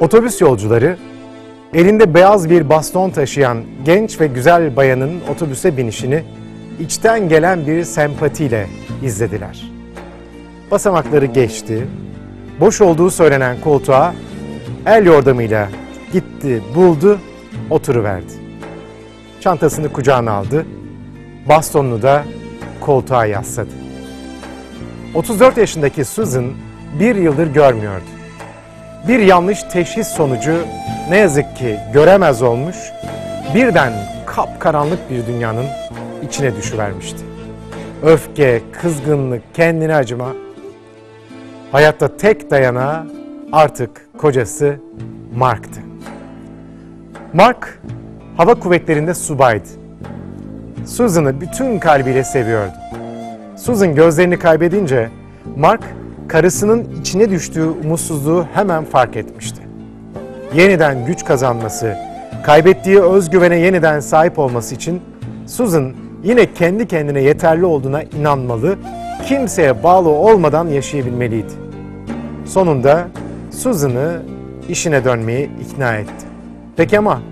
Otobüs yolcuları elinde beyaz bir baston taşıyan genç ve güzel bayanın otobüse binişini içten gelen bir sempatiyle izlediler. Basamakları geçti, boş olduğu söylenen koltuğa el yordamıyla gitti, buldu, oturuverdi. Çantasını kucağına aldı, bastonunu da koltuğa yasladı. 34 yaşındaki Susan bir yıldır görmüyordu. Bir yanlış teşhis sonucu ne yazık ki göremez olmuş, birden kapkaranlık bir dünyanın içine düşüvermişti. Öfke, kızgınlık, kendine acıma, hayatta tek dayanağı artık kocası Mark'tı. Mark, hava kuvvetlerinde subaydı. Susan'ı bütün kalbiyle seviyordu. Susan gözlerini kaybedince Mark karısının içine düştüğü umutsuzluğu hemen fark etmişti. Yeniden güç kazanması, kaybettiği özgüvene yeniden sahip olması için Susan yine kendi kendine yeterli olduğuna inanmalı, kimseye bağlı olmadan yaşayabilmeliydi. Sonunda Susan'ı işine dönmeye ikna etti. Peki ama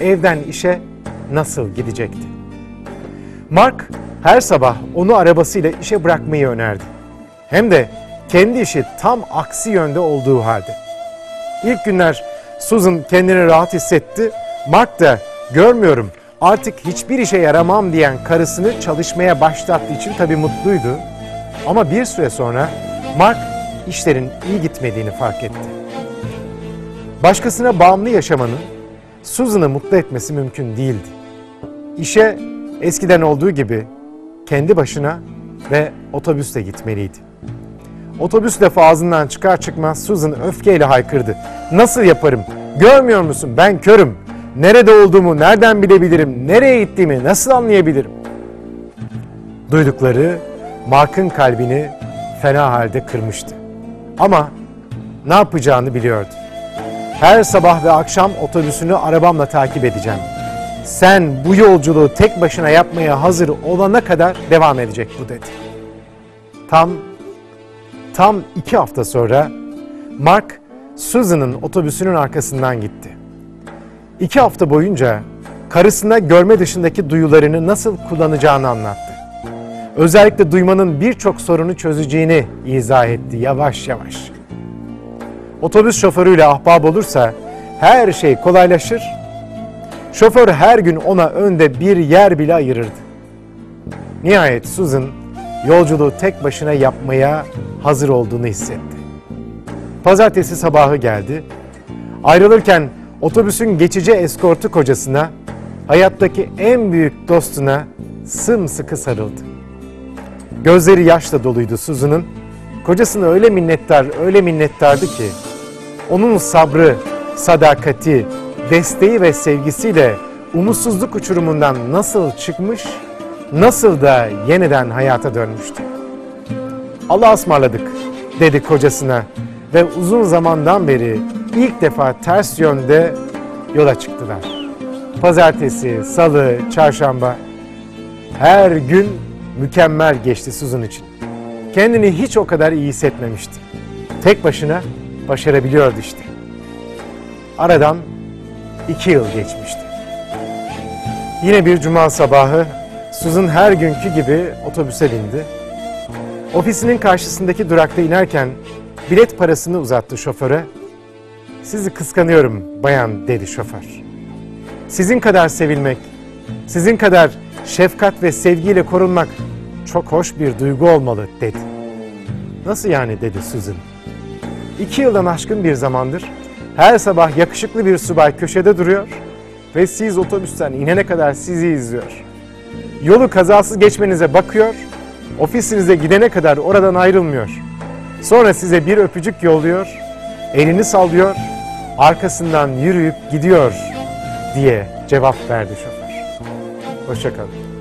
evden işe nasıl gidecekti? Mark her sabah onu arabasıyla işe bırakmayı önerdi. Hem de kendi işi tam aksi yönde olduğu halde. İlk günler Susan kendini rahat hissetti. Mark da görmüyorum artık hiçbir işe yaramam diyen karısını çalışmaya başlattığı için tabii mutluydu. Ama bir süre sonra Mark işlerin iyi gitmediğini fark etti. Başkasına bağımlı yaşamanın Susan'ı mutlu etmesi mümkün değildi. İşe eskiden olduğu gibi kendi başına ve otobüsle gitmeliydi. Otobüs lafı ağzından çıkar çıkmaz Susan öfkeyle haykırdı. Nasıl yaparım? Görmüyor musun? Ben körüm. Nerede olduğumu nereden bilebilirim? Nereye gittiğimi nasıl anlayabilirim? Duydukları Mark'ın kalbini fena halde kırmıştı. Ama ne yapacağını biliyordu. Her sabah ve akşam otobüsünü arabamla takip edeceğim. Sen bu yolculuğu tek başına yapmaya hazır olana kadar devam edecek bu dedi. Tam tam iki hafta sonra Mark Susan'ın otobüsünün arkasından gitti. İki hafta boyunca karısına görme dışındaki duyularını nasıl kullanacağını anlattı. Özellikle duymanın birçok sorunu çözeceğini izah etti yavaş yavaş. Otobüs şoförüyle ahbap olursa her şey kolaylaşır. Şoför her gün ona önde bir yer bile ayırırdı. Nihayet Susan yolculuğu tek başına yapmaya hazır olduğunu hissetti. Pazartesi sabahı geldi. Ayrılırken otobüsün geçici eskortu kocasına, hayattaki en büyük dostuna sımsıkı sarıldı. Gözleri yaşla doluydu Susan'ın. Kocasına öyle minnettar, öyle minnettardı ki onun sabrı, sadakati, desteği ve sevgisiyle umutsuzluk uçurumundan nasıl çıkmış, nasıl da yeniden hayata dönmüştü. Allah'a ısmarladık dedi kocasına ve uzun zamandan beri ilk defa ters yönde yola çıktılar. Pazartesi, salı, çarşamba her gün mükemmel geçti Suzun için. Kendini hiç o kadar iyi hissetmemişti. Tek başına başarabiliyordu işte. Aradan iki yıl geçmişti. Yine bir cuma sabahı Susan her günkü gibi otobüse bindi. Ofisinin karşısındaki durakta inerken bilet parasını uzattı şoföre. Sizi kıskanıyorum bayan dedi şoför. Sizin kadar sevilmek, sizin kadar şefkat ve sevgiyle korunmak çok hoş bir duygu olmalı dedi. Nasıl yani dedi Susan. İki yıldan aşkın bir zamandır her sabah yakışıklı bir subay köşede duruyor ve siz otobüsten inene kadar sizi izliyor. Yolu kazasız geçmenize bakıyor, ofisinize gidene kadar oradan ayrılmıyor. Sonra size bir öpücük yolluyor, elini sallıyor, arkasından yürüyüp gidiyor diye cevap verdi şoför. Hoşçakalın.